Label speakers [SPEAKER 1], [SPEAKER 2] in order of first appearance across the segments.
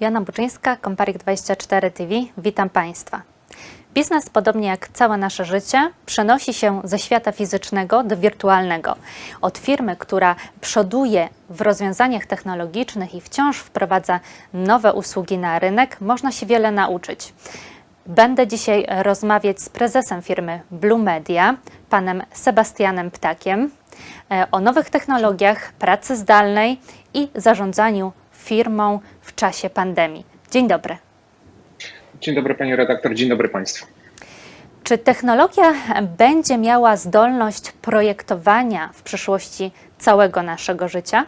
[SPEAKER 1] Joanna Buczyńska, Komparik24 TV. Witam Państwa. Biznes, podobnie jak całe nasze życie, przenosi się ze świata fizycznego do wirtualnego. Od firmy, która przoduje w rozwiązaniach technologicznych i wciąż wprowadza nowe usługi na rynek, można się wiele nauczyć. Będę dzisiaj rozmawiać z prezesem firmy Blue Media, panem Sebastianem Ptakiem, e, o nowych technologiach, pracy zdalnej i zarządzaniu firmą w czasie pandemii. Dzień dobry.
[SPEAKER 2] Dzień dobry Pani redaktor, dzień dobry Państwu.
[SPEAKER 1] Czy technologia będzie miała zdolność projektowania w przyszłości całego naszego życia?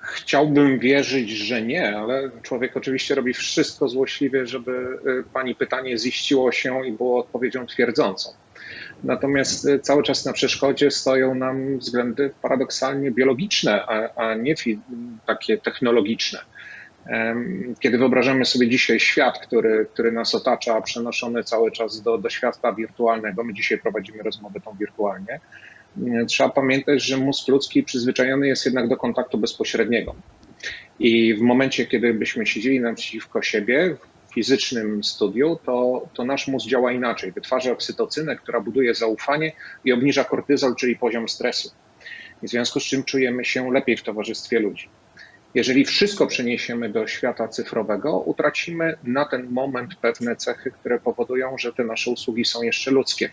[SPEAKER 2] Chciałbym wierzyć, że nie, ale człowiek oczywiście robi wszystko złośliwie, żeby y, Pani pytanie ziściło się i było odpowiedzią twierdzącą. Natomiast y, cały czas na przeszkodzie stoją nam względy paradoksalnie biologiczne, a, a nie takie technologiczne. Kiedy wyobrażamy sobie dzisiaj świat, który, który nas otacza, przenoszony cały czas do, do świata wirtualnego, my dzisiaj prowadzimy rozmowę tą wirtualnie, mm, trzeba pamiętać, że mózg ludzki przyzwyczajony jest jednak do kontaktu bezpośredniego. I w momencie, kiedy byśmy siedzieli naprzeciwko siebie fizycznym studiu, to, to nasz mózg działa inaczej. Wytwarza oksytocynę, która buduje zaufanie i obniża kortyzol, czyli poziom stresu. W związku z czym czujemy się lepiej w towarzystwie ludzi. Jeżeli wszystko przeniesiemy do świata cyfrowego, utracimy na ten moment pewne cechy, które powodują, że te nasze usługi są jeszcze ludzkie.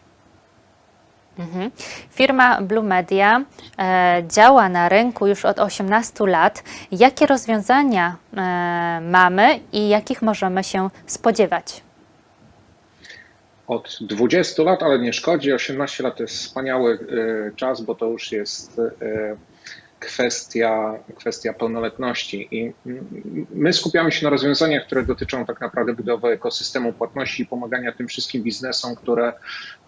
[SPEAKER 1] Mhm. Firma Blue Media e, działa na rynku już od 18 lat. Jakie rozwiązania e, mamy i jakich możemy się spodziewać?
[SPEAKER 2] Od 20 lat, ale nie szkodzi. 18 lat to jest wspaniały e, czas, bo to już jest e, kwestia, kwestia pełnoletności. I my skupiamy się na rozwiązaniach, które dotyczą tak naprawdę budowy ekosystemu płatności i pomagania tym wszystkim biznesom, które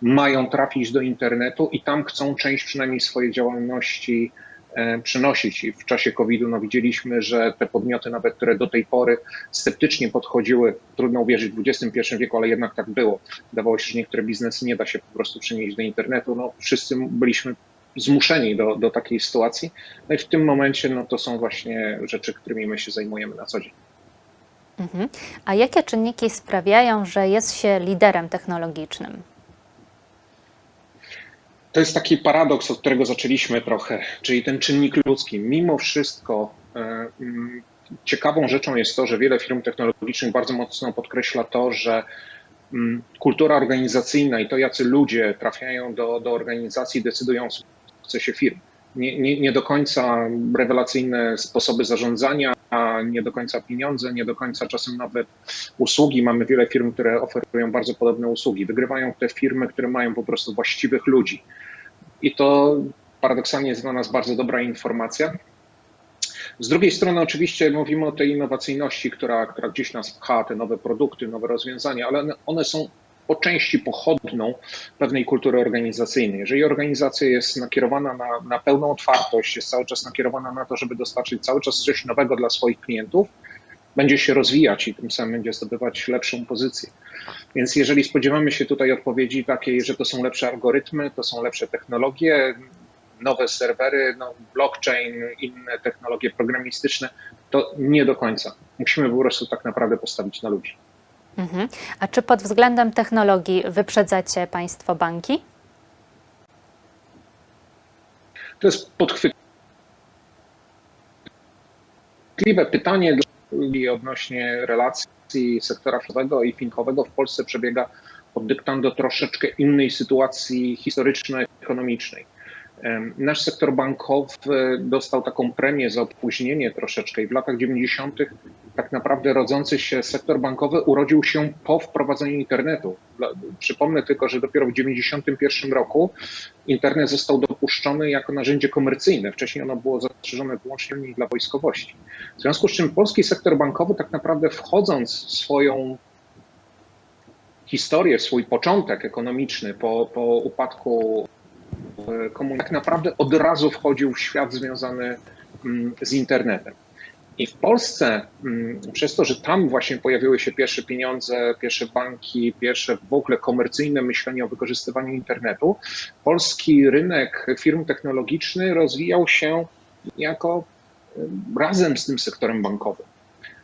[SPEAKER 2] mają trafić do internetu i tam chcą część przynajmniej swojej działalności e, przynosić. I w czasie COVID-u no, widzieliśmy, że te podmioty, nawet które do tej pory sceptycznie podchodziły, trudno uwierzyć w XXI wieku, ale jednak tak było. Wydawało się, że niektóre biznesy nie da się po prostu przenieść do internetu. No, wszyscy byliśmy zmuszeni do, do takiej sytuacji. No i w tym momencie no, to są właśnie rzeczy, którymi my się zajmujemy na co dzień.
[SPEAKER 1] Mhm. A jakie czynniki sprawiają, że jest się liderem technologicznym?
[SPEAKER 2] To jest taki paradoks, od którego zaczęliśmy trochę, czyli ten czynnik ludzki. Mimo wszystko e, mm, ciekawą rzeczą jest to, że wiele firm technologicznych bardzo mocno podkreśla to, że mm, kultura organizacyjna i to, jacy ludzie trafiają do, do organizacji, decydują o sukcesie firm. Nie, nie, nie do końca rewelacyjne sposoby zarządzania, nie do końca pieniądze, nie do końca czasem nawet usługi. Mamy wiele firm, które oferują bardzo podobne usługi. Wygrywają te firmy, które mają po prostu właściwych ludzi. I to paradoksalnie jest dla nas bardzo dobra informacja. Z drugiej strony, oczywiście mówimy o tej innowacyjności, która, która gdzieś nas pcha, te nowe produkty, nowe rozwiązania, ale one są po części pochodną pewnej kultury organizacyjnej. Jeżeli organizacja jest nakierowana na, na pełną otwartość, jest cały czas nakierowana na to, żeby dostarczyć cały czas coś nowego dla swoich klientów, będzie się rozwijać i tym samym będzie zdobywać lepszą pozycję. Więc jeżeli spodziewamy się tutaj odpowiedzi takiej, że to są lepsze algorytmy, to są lepsze technologie, nowe serwery, no, blockchain, inne technologie programistyczne, to nie do końca. Musimy po prostu tak naprawdę postawić na ludzi.
[SPEAKER 1] Mhm. A czy pod względem technologii wyprzedzacie Państwo banki?
[SPEAKER 2] To jest podchwytliwe pytanie odnośnie relacji sektora finansowego i finkowego w Polsce przebiega pod dyktando troszeczkę innej sytuacji historyczno-ekonomicznej. Nasz sektor bankowy dostał taką premię za opóźnienie troszeczkę i w latach 90. tak naprawdę rodzący się sektor bankowy urodził się po wprowadzeniu internetu. Przypomnę tylko, że dopiero w 91 roku internet został dopuszczony jako narzędzie komercyjne. Wcześniej ono było zastrzeżone wyłącznie dla wojskowości. W związku z czym polski sektor bankowy tak naprawdę wchodząc w swoją historię, swój początek ekonomiczny po, po upadku e, komunizmu, tak naprawdę od razu wchodził w świat związany mm, z internetem. I w Polsce, mm, przez to, że tam właśnie pojawiły się pierwsze pieniądze, pierwsze banki, pierwsze w ogóle komercyjne myślenie o wykorzystywaniu internetu, polski rynek firm technologicznych rozwijał się jako razem z tym sektorem bankowym.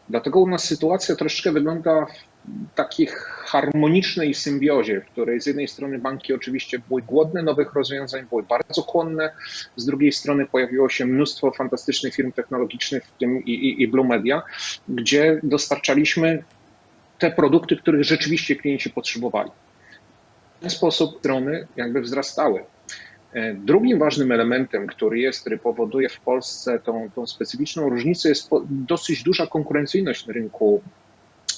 [SPEAKER 2] Dlatego u nas sytuacja troszeczkę wygląda w takiej harmonicznej symbiozie, w której z jednej strony banki oczywiście były głodne nowych rozwiązań, były bardzo chłonne, z drugiej strony pojawiło się mnóstwo fantastycznych firm technologicznych, w tym i, i, i Blue Media, gdzie dostarczaliśmy te produkty, których rzeczywiście klienci potrzebowali. W ten sposób strony jakby wzrastały. E, Drugim ważnym elementem, który jest, który powoduje w Polsce tą, tą specyficzną różnicę, jest dosyć duża konkurencyjność na rynku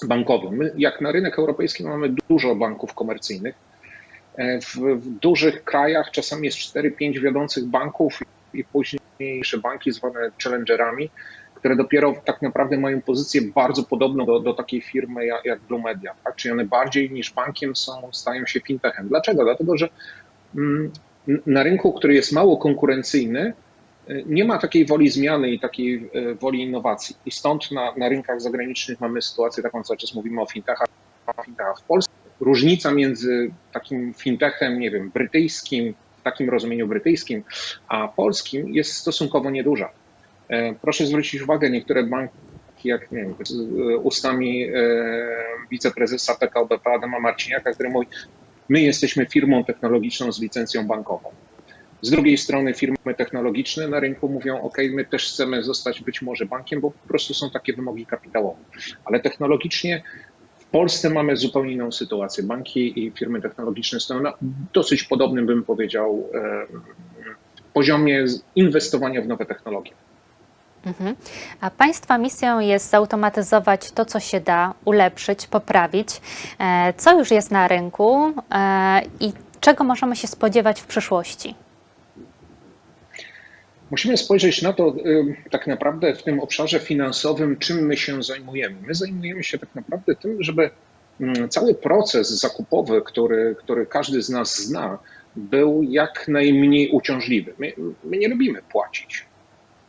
[SPEAKER 2] bankowym. My, jak na rynek europejski, mamy dużo banków komercyjnych. E, W, w dużych krajach czasami jest 4-5 wiodących banków i późniejsze banki zwane challengerami, które dopiero tak naprawdę mają pozycję bardzo podobną do, do takiej firmy jak, jak Blue Media. Tak? Czyli one bardziej niż bankiem są, stają się fintechem. Dlaczego? Dlatego, że mm, na rynku, który jest mało konkurencyjny, nie ma takiej woli zmiany i takiej y, woli innowacji. I stąd na, na rynkach zagranicznych mamy sytuację taką, cały czas mówimy o fintechach, w Polsce. Różnica między takim fintechem, nie wiem, brytyjskim, w takim rozumieniu brytyjskim, a polskim jest stosunkowo nieduża. E, Proszę zwrócić uwagę, niektóre banki, jak nie wiem, z ustami e, wiceprezesa PKO BP Adama Marciniaka, który mówi, my jesteśmy firmą technologiczną z licencją bankową. Z drugiej strony firmy technologiczne na rynku mówią, OK, my też chcemy zostać być może bankiem, bo po prostu są takie wymogi kapitałowe. Ale technologicznie w Polsce mamy zupełnie inną sytuację. Banki i firmy technologiczne stoją na dosyć podobnym, bym powiedział, poziomie inwestowania w nowe technologie.
[SPEAKER 1] Mhm. A Państwa misją jest zautomatyzować to, co się da, ulepszyć, poprawić, e, co już jest na rynku e, i czego możemy się spodziewać w przyszłości.
[SPEAKER 2] Musimy spojrzeć na to tak naprawdę w tym obszarze finansowym, czym my się zajmujemy. My zajmujemy się tak naprawdę tym, żeby cały proces zakupowy, który, który każdy z nas zna, był jak najmniej uciążliwy. My, my nie lubimy płacić.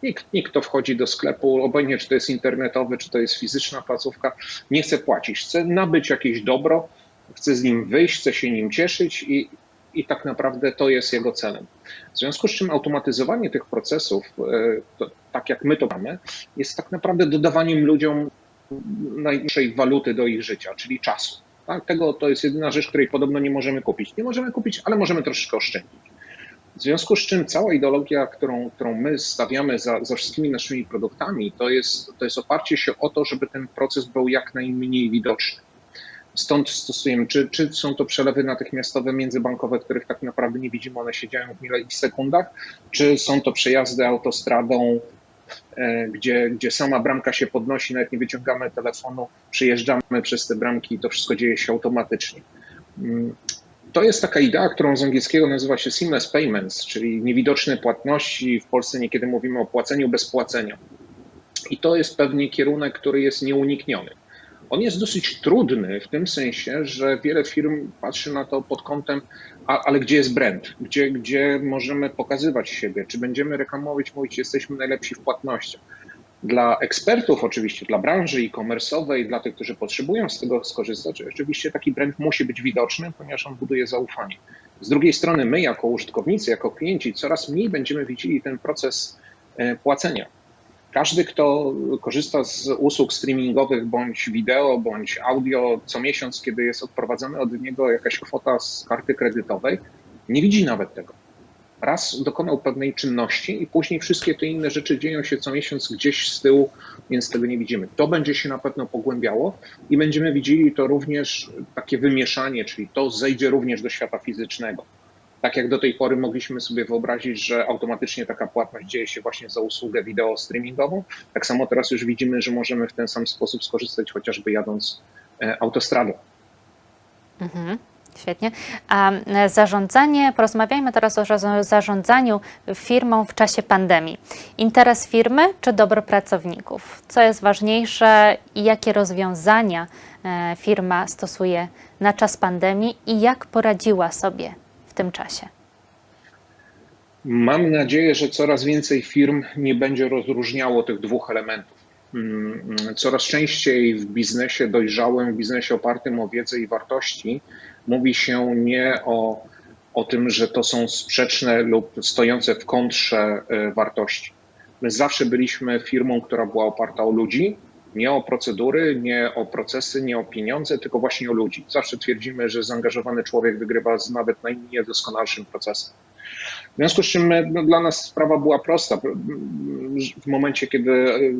[SPEAKER 2] Nikt, nikt, kto wchodzi do sklepu, obojętnie czy to jest internetowy, czy to jest fizyczna placówka, nie chce płacić. Chce nabyć jakieś dobro, chce z nim wyjść, chce się nim cieszyć i, i tak naprawdę to jest jego celem. W związku z czym automatyzowanie tych procesów, e, to, tak jak my to mamy, jest tak naprawdę dodawaniem ludziom najniższej waluty do ich życia, czyli czasu. Tak? Tego to jest jedyna rzecz, której podobno nie możemy kupić. Nie możemy kupić, ale możemy troszeczkę oszczędzić. W związku z czym cała ideologia, którą, którą my stawiamy za, za wszystkimi naszymi produktami, to jest, to jest oparcie się o to, żeby ten proces był jak najmniej widoczny. Stąd stosujemy, czy, czy są to przelewy natychmiastowe międzybankowe, których tak naprawdę nie widzimy, one się dzieją w milisekundach, czy są to przejazdy autostradą, e, gdzie, gdzie sama bramka się podnosi, nawet nie wyciągamy telefonu, przyjeżdżamy przez te bramki i to wszystko dzieje się automatycznie. Mm, To jest taka idea, którą z angielskiego nazywa się seamless payments, czyli niewidoczne płatności. W Polsce niekiedy mówimy o płaceniu bez płacenia. I to jest pewnie kierunek, który jest nieunikniony. On jest dosyć trudny w tym sensie, że wiele firm patrzy na to pod kątem, a, ale gdzie jest brand, gdzie, gdzie możemy pokazywać siebie, czy będziemy reklamować, mówić, jesteśmy najlepsi w płatnościach. Dla ekspertów, oczywiście, dla branży e-commerce'owej, dla tych, którzy potrzebują z tego skorzystać, oczywiście taki brand musi być widoczny, ponieważ on buduje zaufanie. Z drugiej strony, my, jako użytkownicy, jako klienci, coraz mniej będziemy widzieli ten proces e, płacenia. Każdy, kto korzysta z usług streamingowych bądź wideo, bądź audio co miesiąc, kiedy jest odprowadzana od niego jakaś kwota z karty kredytowej, nie widzi nawet tego. Raz dokonał pewnej czynności i później wszystkie te inne rzeczy dzieją się co miesiąc gdzieś z tyłu, więc tego nie widzimy. To będzie się na pewno pogłębiało i będziemy widzieli to również takie wymieszanie, czyli to zejdzie również do świata fizycznego tak jak do tej pory mogliśmy sobie wyobrazić, że automatycznie taka płatność dzieje się właśnie za usługę wideo streamingową, tak samo teraz już widzimy, że możemy w ten sam sposób skorzystać chociażby jadąc e, autostradą.
[SPEAKER 1] Mhm. Świetnie. A e, zarządzanie, porozmawiajmy teraz o za- zarządzaniu firmą w czasie pandemii. Interes firmy czy dobro pracowników? Co jest ważniejsze i jakie rozwiązania e, firma stosuje na czas pandemii i jak poradziła sobie w tym czasie?
[SPEAKER 2] Mam nadzieję, że coraz więcej firm nie będzie rozróżniało tych dwóch elementów. Mm, Coraz częściej w biznesie dojrzałym, w biznesie opartym o wiedzę i wartości, mówi się nie o, o tym, że to są sprzeczne lub stojące w kontrze e, wartości. My zawsze byliśmy firmą, która była oparta o ludzi, nie o procedury, nie o procesy, nie o pieniądze, tylko właśnie o ludzi. Zawsze twierdzimy, że zaangażowany człowiek wygrywa z nawet najmniej doskonalszym procesem. W związku z czym no, dla nas sprawa była prosta. W momencie, kiedy y,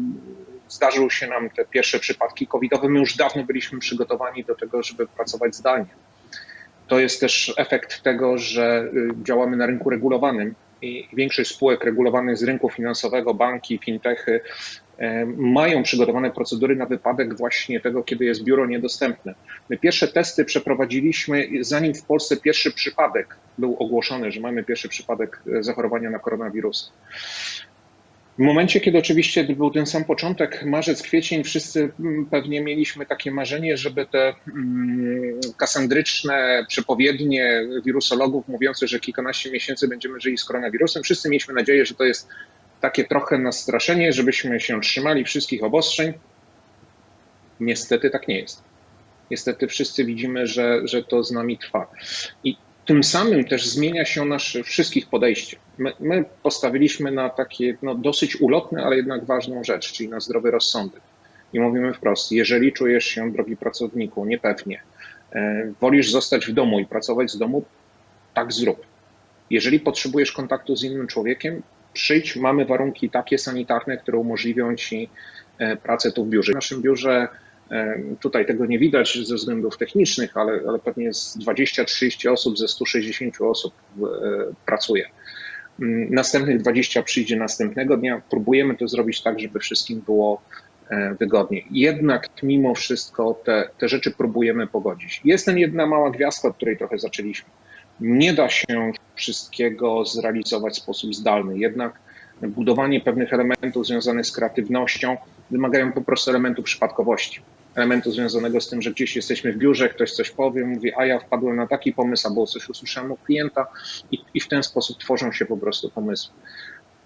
[SPEAKER 2] zdarzyły się nam te pierwsze przypadki covidowe, my już dawno byliśmy przygotowani do tego, żeby pracować zdalnie. To jest też efekt tego, że y, działamy na rynku regulowanym i większość spółek regulowanych z rynku finansowego, banki, fintechy, e, mają przygotowane procedury na wypadek właśnie tego, kiedy jest biuro niedostępne. My pierwsze testy przeprowadziliśmy, zanim w Polsce pierwszy przypadek był ogłoszony, że mamy pierwszy przypadek e, zachorowania na koronawirusa. W momencie, kiedy oczywiście był ten sam początek, marzec, kwiecień, wszyscy mm, pewnie mieliśmy takie marzenie, żeby te mm, kasandryczne przepowiednie wirusologów mówiące, że kilkanaście miesięcy będziemy żyli z koronawirusem, wszyscy mieliśmy nadzieję, że to jest takie trochę nastraszenie, żebyśmy się trzymali wszystkich obostrzeń. Niestety tak nie jest. Niestety wszyscy widzimy, że, że to z nami trwa. I tym samym też zmienia się nasze wszystkich podejście. My, my postawiliśmy na takie no, dosyć ulotne, ale jednak ważną rzecz, czyli na zdrowy rozsądek. I mówimy wprost, jeżeli czujesz się, drogi pracowniku, niepewnie, e, wolisz zostać w domu i pracować z domu, tak zrób. Jeżeli potrzebujesz kontaktu z innym człowiekiem, przyjdź, mamy warunki takie sanitarne, które umożliwią ci e, pracę tu w biurze. W naszym biurze e, Tutaj tego nie widać ze względów technicznych, ale, ale pewnie z 20-30 osób ze 160 osób e, pracuje. Mm, Następnych 20 przyjdzie następnego dnia. Próbujemy to zrobić tak, żeby wszystkim było wygodnie. Jednak mimo wszystko te, te rzeczy próbujemy pogodzić. Jest ten jedna mała gwiazdka, od której trochę zaczęliśmy. Nie da się wszystkiego zrealizować w sposób zdalny, jednak budowanie pewnych elementów związanych z kreatywnością wymagają po prostu elementu przypadkowości. Elementu związanego z tym, że gdzieś jesteśmy w biurze, ktoś coś powie, mówi, a ja wpadłem na taki pomysł, albo coś usłyszałem u klienta i, i w ten sposób tworzą się po prostu pomysły.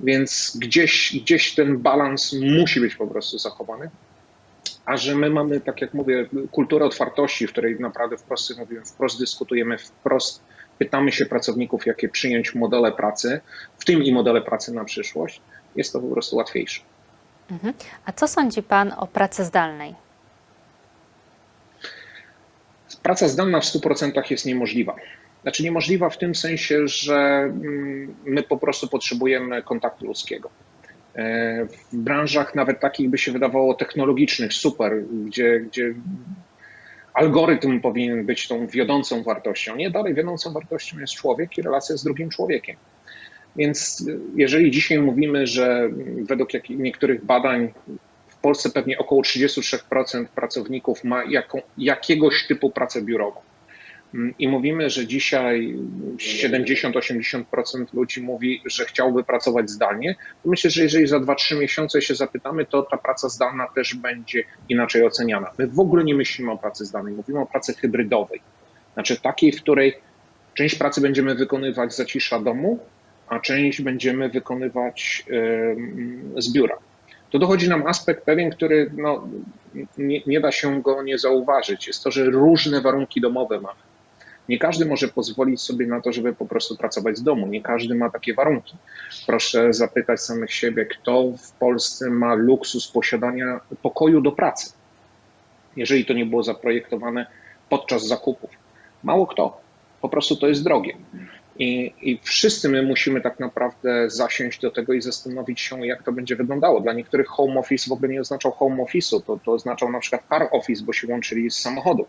[SPEAKER 2] Więc gdzieś, gdzieś ten balans musi być po prostu zachowany. A że my mamy, tak jak mówię, kulturę otwartości, w której naprawdę wprost mówimy, wprost dyskutujemy, wprost pytamy się pracowników, jakie przyjąć modele pracy, w tym i modele pracy na przyszłość, jest to po prostu łatwiejsze.
[SPEAKER 1] Mhm. A co sądzi Pan o pracy zdalnej?
[SPEAKER 2] Praca zdalna w 100% jest niemożliwa. Znaczy niemożliwa w tym sensie, że mm, my po prostu potrzebujemy kontaktu ludzkiego. E, w branżach nawet takich by się wydawało technologicznych, super, gdzie, gdzie algorytm powinien być tą wiodącą wartością. Nie, dalej wiodącą wartością jest człowiek i relacja z drugim człowiekiem. Więc jeżeli dzisiaj mówimy, że według niektórych badań w Polsce pewnie około 33% pracowników ma jaką, jakiegoś typu pracę biurową. I mówimy, że dzisiaj 70-80% ludzi mówi, że chciałby pracować zdalnie. To myślę, że jeżeli za 2-3 miesiące się zapytamy, to ta praca zdalna też będzie inaczej oceniana. My w ogóle nie myślimy o pracy zdalnej, mówimy o pracy hybrydowej. Znaczy takiej, w której część pracy będziemy wykonywać zacisza domu, a część będziemy wykonywać z biura. Tu dochodzi nam aspekt pewien, który no, nie, nie da się go nie zauważyć. Jest to, że różne warunki domowe mamy. Nie każdy może pozwolić sobie na to, żeby po prostu pracować z domu. Nie każdy ma takie warunki. Proszę zapytać samych siebie, kto w Polsce ma luksus posiadania pokoju do pracy, jeżeli to nie było zaprojektowane podczas zakupów. Mało kto. Po prostu to jest drogie. I, I, wszyscy my musimy tak naprawdę zasiąść do tego i zastanowić się, jak to będzie wyglądało. Dla niektórych home office w ogóle nie oznaczał home office'u, to, to oznaczał na przykład car office, bo się łączyli z samochodu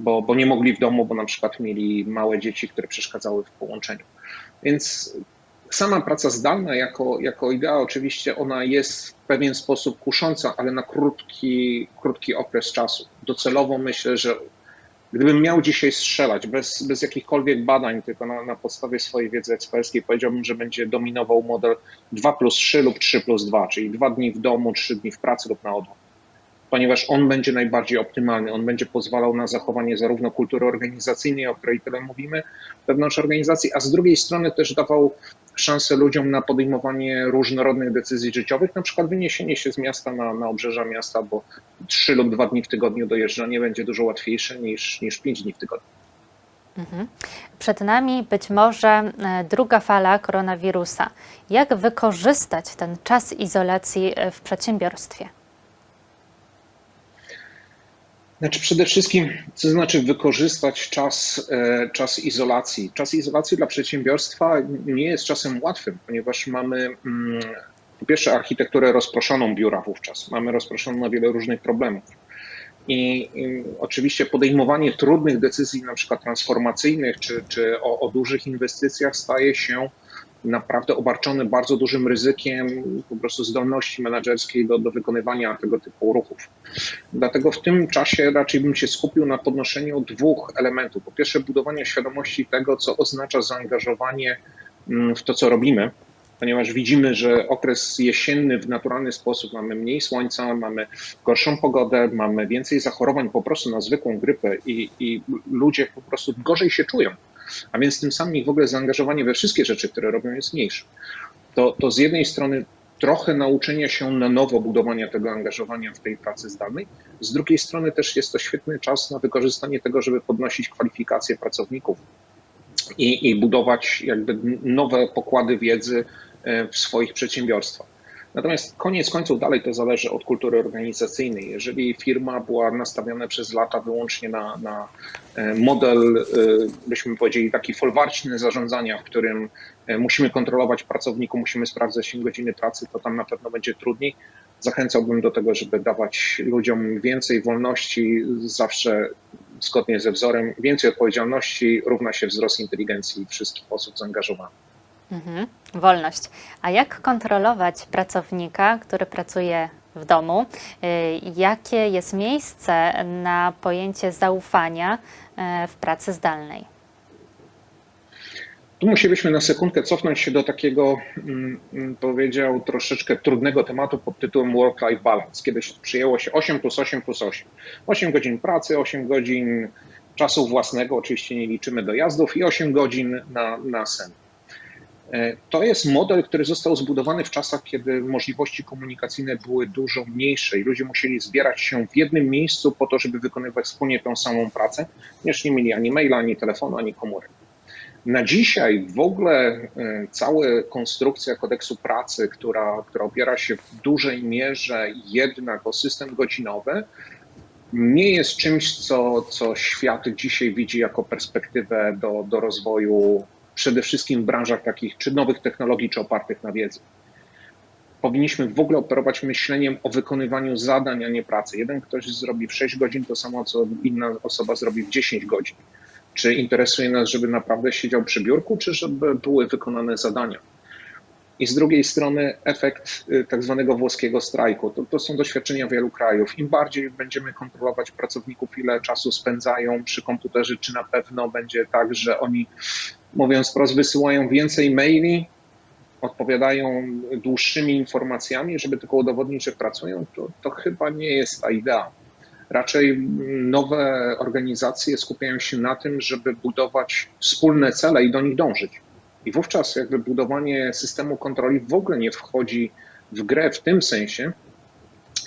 [SPEAKER 2] bo, bo nie mogli w domu, bo na przykład mieli małe dzieci, które przeszkadzały w połączeniu. Więc sama praca zdalna jako, jako idea, oczywiście ona jest w pewien sposób kusząca, ale na krótki, krótki okres czasu. Docelowo myślę, że gdybym miał dzisiaj strzelać bez, bez jakichkolwiek badań, tylko na, na podstawie swojej wiedzy eksperckiej, powiedziałbym, że będzie dominował model 2 plus 3 lub 3 plus 2, czyli dwa dni w domu, trzy dni w pracy lub na odwrót ponieważ on będzie najbardziej optymalny. On będzie pozwalał na zachowanie zarówno kultury organizacyjnej, o której tyle mówimy, wewnątrz organizacji, a z drugiej strony też dawał szansę ludziom na podejmowanie różnorodnych decyzji życiowych, na przykład wyniesienie się z miasta na, na obrzeża miasta, bo trzy lub dwa dni w tygodniu dojeżdżanie będzie dużo łatwiejsze niż, niż pięć dni w tygodniu.
[SPEAKER 1] Mhm. Przed nami być może e, druga fala koronawirusa. Jak wykorzystać ten czas izolacji e, w przedsiębiorstwie?
[SPEAKER 2] Znaczy przede wszystkim, co znaczy wykorzystać czas, e, czas izolacji? Czas izolacji dla przedsiębiorstwa nie jest czasem łatwym, ponieważ mamy mm, po pierwsze architekturę rozproszoną biura wówczas, mamy rozproszoną na wiele różnych problemów. I, i oczywiście podejmowanie trudnych decyzji, na przykład transformacyjnych, czy, czy o, o dużych inwestycjach, staje się naprawdę obarczony bardzo dużym ryzykiem po prostu zdolności menedżerskiej do, do wykonywania tego typu ruchów. Dlatego w tym czasie raczej bym się skupił na podnoszeniu dwóch elementów. Po pierwsze, budowania świadomości tego, co oznacza zaangażowanie mm, w to, co robimy, ponieważ widzimy, że okres jesienny w naturalny sposób mamy mniej słońca, mamy gorszą pogodę, mamy więcej zachorowań po prostu na zwykłą grypę i, i ludzie po prostu gorzej się czują. A więc tym samym ich w ogóle zaangażowanie we wszystkie rzeczy, które robią, jest mniejsze. To, to z jednej strony trochę nauczenia się na nowo budowania tego angażowania w tej pracy zdalnej. Z drugiej strony też jest to świetny czas na wykorzystanie tego, żeby podnosić kwalifikacje pracowników i, i budować jakby nowe pokłady wiedzy e, w swoich przedsiębiorstwach. Natomiast koniec końców dalej to zależy od kultury organizacyjnej. Jeżeli firma była nastawiona przez lata wyłącznie na, na e, model, e, byśmy powiedzieli, taki folwarczny zarządzania, w którym e, musimy kontrolować pracowników, musimy sprawdzać im godziny pracy, to tam na pewno będzie trudniej. Zachęcałbym do tego, żeby dawać ludziom więcej wolności, zawsze zgodnie ze wzorem, więcej odpowiedzialności równa się wzrost inteligencji wszystkich osób zaangażowanych.
[SPEAKER 1] Mhm. Wolność. A jak kontrolować pracownika, który pracuje w domu? Y, Jakie jest miejsce na pojęcie zaufania e, w pracy zdalnej?
[SPEAKER 2] Tu musielibyśmy na sekundkę cofnąć się do takiego, mm, mm, powiedział, troszeczkę trudnego tematu pod tytułem work-life balance. Kiedyś przyjęło się 8 plus 8 plus 8. 8 godzin pracy, 8 godzin czasu własnego, oczywiście nie liczymy dojazdów, i 8 godzin na, na sen. E, To jest model, który został zbudowany w czasach, kiedy możliwości komunikacyjne były dużo mniejsze i ludzie musieli zbierać się w jednym miejscu po to, żeby wykonywać wspólnie tą samą pracę, ponieważ nie mieli ani maila, ani telefonu, ani komórek. Na dzisiaj w ogóle e, cała konstrukcja kodeksu pracy, która, która opiera się w dużej mierze jednak o system godzinowy, nie jest czymś, co, co świat dzisiaj widzi jako perspektywę do, do rozwoju przede wszystkim w branżach takich czy nowych technologii, czy opartych na wiedzy. Powinniśmy w ogóle operować myśleniem o wykonywaniu zadań, a nie pracy. Jeden ktoś zrobi w 6 godzin to samo, co inna osoba zrobi w 10 godzin. Czy interesuje nas, żeby naprawdę siedział przy biurku, czy żeby były wykonane zadania? I z drugiej strony efekt y, tak zwanego włoskiego strajku. To, to są doświadczenia wielu krajów. Im bardziej będziemy kontrolować pracowników, ile czasu spędzają przy komputerze, czy na pewno będzie tak, że oni, mówiąc wprost, wysyłają więcej maili, odpowiadają dłuższymi informacjami, żeby tylko udowodnić, że pracują, to, to chyba nie jest ta idea. Raczej nowe organizacje skupiają się na tym, żeby budować wspólne cele i do nich dążyć. I wówczas jakby budowanie systemu kontroli w ogóle nie wchodzi w grę w tym sensie,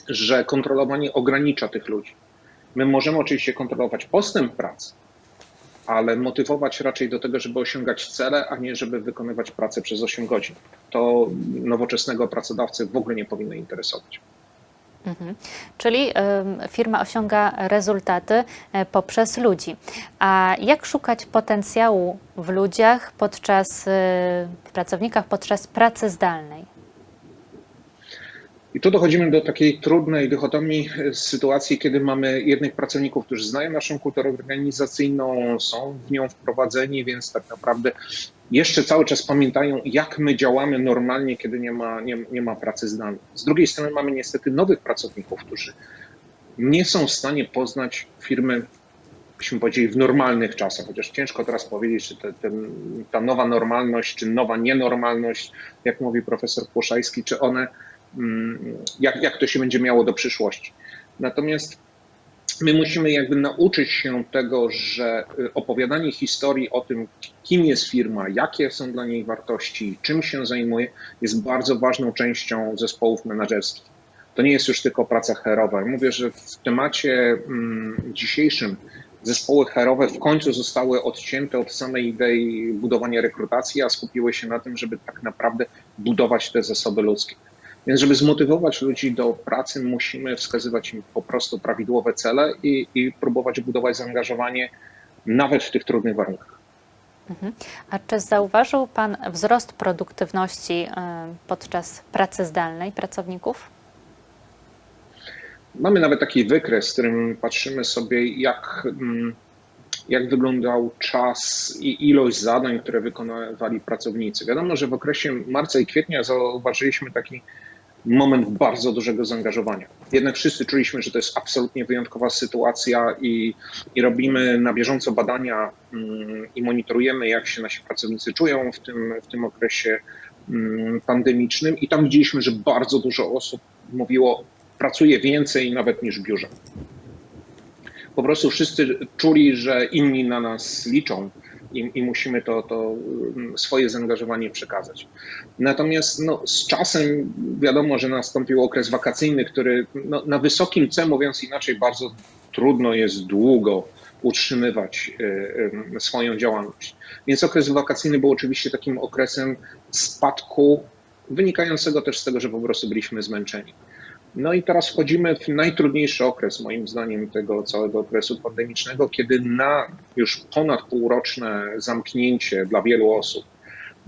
[SPEAKER 2] że kontrolowanie ogranicza tych ludzi. My możemy oczywiście kontrolować postęp pracy, ale motywować raczej do tego, żeby osiągać cele, a nie żeby wykonywać pracę przez 8 godzin. To nowoczesnego pracodawcy w ogóle nie powinno interesować.
[SPEAKER 1] Mhm. Czyli ym, firma osiąga rezultaty e, poprzez ludzi. A jak szukać potencjału w ludziach podczas, y, w pracownikach podczas pracy zdalnej?
[SPEAKER 2] I tu dochodzimy do takiej trudnej dychotomii z sytuacji, kiedy mamy jednych pracowników, którzy znają naszą kulturę organizacyjną, są w nią wprowadzeni, więc tak naprawdę jeszcze cały czas pamiętają, jak my działamy normalnie, kiedy nie ma, nie, nie ma pracy zdalnej. Z drugiej strony mamy niestety nowych pracowników, którzy nie są w stanie poznać firmy, byśmy powiedzieli, w normalnych czasach, chociaż ciężko teraz powiedzieć, czy te, ten, ta nowa normalność, czy nowa nienormalność, jak mówi profesor Płoszajski, czy one jak, jak to się będzie miało do przyszłości. Natomiast my musimy jakby nauczyć się tego, że y, opowiadanie historii o tym, kim jest firma, jakie są dla niej wartości, czym się zajmuje, jest bardzo ważną częścią zespołów menedżerskich. To nie jest już tylko praca herowa. Mówię, że w temacie mm, dzisiejszym zespoły HR-owe w końcu zostały odcięte od samej idei budowania rekrutacji, a skupiły się na tym, żeby tak naprawdę budować te zasoby ludzkie. Więc żeby zmotywować ludzi do pracy, musimy wskazywać im po prostu prawidłowe cele i, i próbować budować zaangażowanie nawet w tych trudnych warunkach.
[SPEAKER 1] A czy zauważył Pan wzrost produktywności y, podczas pracy zdalnej pracowników?
[SPEAKER 2] Mamy nawet taki wykres, w którym patrzymy sobie, jak, mm, jak wyglądał czas i ilość zadań, które wykonywali pracownicy. Wiadomo, że w okresie marca i kwietnia zauważyliśmy taki moment bardzo dużego zaangażowania. Jednak wszyscy czuliśmy, że to jest absolutnie wyjątkowa sytuacja i, i robimy na bieżąco badania mm, i monitorujemy, jak się nasi pracownicy czują w tym, w tym okresie mm, pandemicznym. I tam widzieliśmy, że bardzo dużo osób mówiło, pracuje więcej nawet niż w biurze. Po prostu wszyscy czuli, że inni na nas liczą i, i musimy to, to mm, swoje zaangażowanie przekazać. Natomiast no, z czasem wiadomo, że nastąpił okres wakacyjny, który no, na wysokim C, mówiąc inaczej, bardzo trudno jest długo utrzymywać y, y, swoją działalność. Więc okres wakacyjny był oczywiście takim okresem spadku, wynikającego też z tego, że po prostu byliśmy zmęczeni. No i teraz wchodzimy w najtrudniejszy okres, moim zdaniem, tego całego okresu pandemicznego, kiedy na już ponad półroczne zamknięcie dla wielu osób,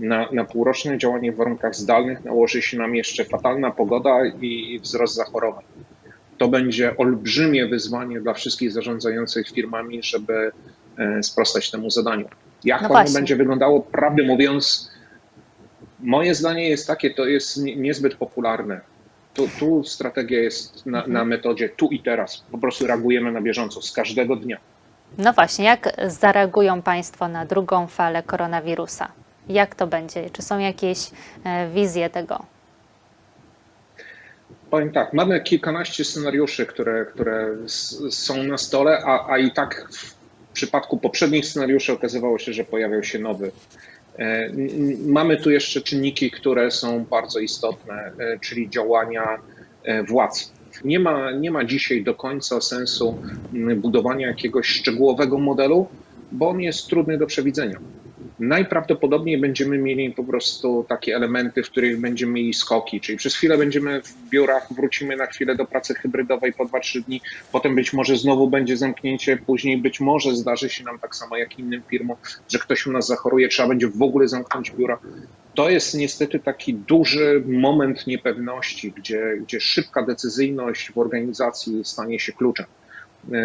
[SPEAKER 2] na, na półroczne działanie w warunkach zdalnych nałoży się nam jeszcze fatalna pogoda i wzrost zachorowań. To będzie olbrzymie wyzwanie dla wszystkich zarządzających firmami, żeby e, sprostać temu zadaniu. Jak
[SPEAKER 1] No
[SPEAKER 2] ono
[SPEAKER 1] właśnie.
[SPEAKER 2] będzie wyglądało, prawdę mówiąc, moje zdanie jest takie, to jest nie- niezbyt popularne. Tu, tu strategia jest na, na metodzie tu i teraz. Po prostu reagujemy na bieżąco, z każdego dnia.
[SPEAKER 1] No właśnie, jak zareagują Państwo na drugą falę koronawirusa? Jak to będzie? Czy są jakieś e, wizje tego?
[SPEAKER 2] Powiem tak, mamy kilkanaście scenariuszy, które, które są na stole, a, a i tak w przypadku poprzednich scenariuszy okazywało się, że pojawiał się nowy. E, Mamy tu jeszcze czynniki, które są bardzo istotne, e, czyli działania e, władz. Nie ma, nie ma dzisiaj do końca sensu budowania jakiegoś szczegółowego modelu, bo on jest trudny do przewidzenia. Najprawdopodobniej będziemy mieli po prostu takie elementy, w których będziemy mieli skoki, czyli przez chwilę będziemy w biurach, wrócimy na chwilę do pracy hybrydowej po 2-3 dni, potem być może znowu będzie zamknięcie, później być może zdarzy się nam tak samo jak innym firmom, że ktoś u nas zachoruje, trzeba będzie w ogóle zamknąć biura. To jest niestety taki duży moment niepewności, gdzie, gdzie szybka decyzyjność w organizacji stanie się kluczem.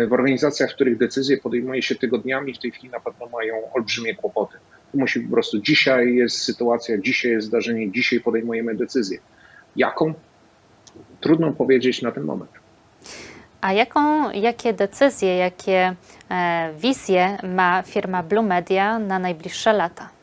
[SPEAKER 2] W organizacjach, w których decyzje podejmuje się tygodniami, w tej chwili na pewno mają olbrzymie kłopoty. Musi po prostu dzisiaj jest sytuacja, dzisiaj jest zdarzenie, dzisiaj podejmujemy decyzję. Jaką? Trudno powiedzieć na ten moment.
[SPEAKER 1] A jaką, jakie decyzje, jakie e, wizje ma firma Blue Media na najbliższe lata?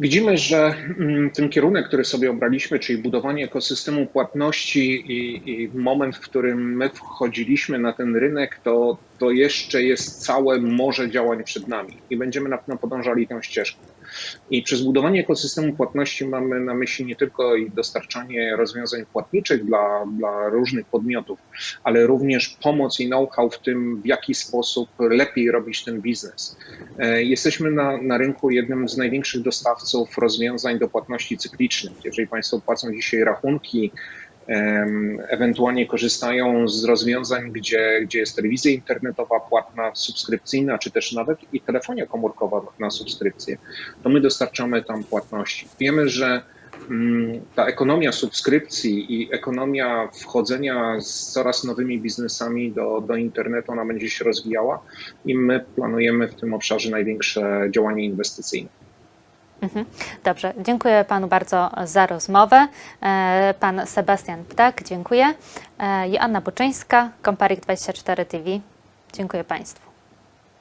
[SPEAKER 2] Widzimy, że mm, ten kierunek, który sobie obraliśmy, czyli budowanie ekosystemu płatności i, i moment, w którym my wchodziliśmy na ten rynek, to, to jeszcze jest całe morze działań przed nami i będziemy na pewno podążali tą ścieżką. I przez budowanie ekosystemu płatności mamy na myśli nie tylko i dostarczanie rozwiązań płatniczych dla, dla różnych podmiotów, ale również pomoc i know-how w tym, w jaki sposób lepiej robić ten biznes. E, Jesteśmy na, na rynku jednym z największych dostawców rozwiązań do płatności cyklicznych. Jeżeli Państwo płacą dzisiaj rachunki, ewentualnie korzystają z rozwiązań, gdzie, gdzie jest telewizja internetowa płatna, subskrypcyjna, czy też nawet i telefonia komórkowa na subskrypcję, to my dostarczamy tam płatności. Wiemy, że mm, ta ekonomia subskrypcji i ekonomia wchodzenia z coraz nowymi biznesami do, do internetu, ona będzie się rozwijała i my planujemy w tym obszarze największe działanie inwestycyjne.
[SPEAKER 1] Dobrze, dziękuję Panu bardzo za rozmowę. E, Pan Sebastian Ptak, dziękuję. E, Joanna Buczyńska, Komparik24 TV. Dziękuję Państwu.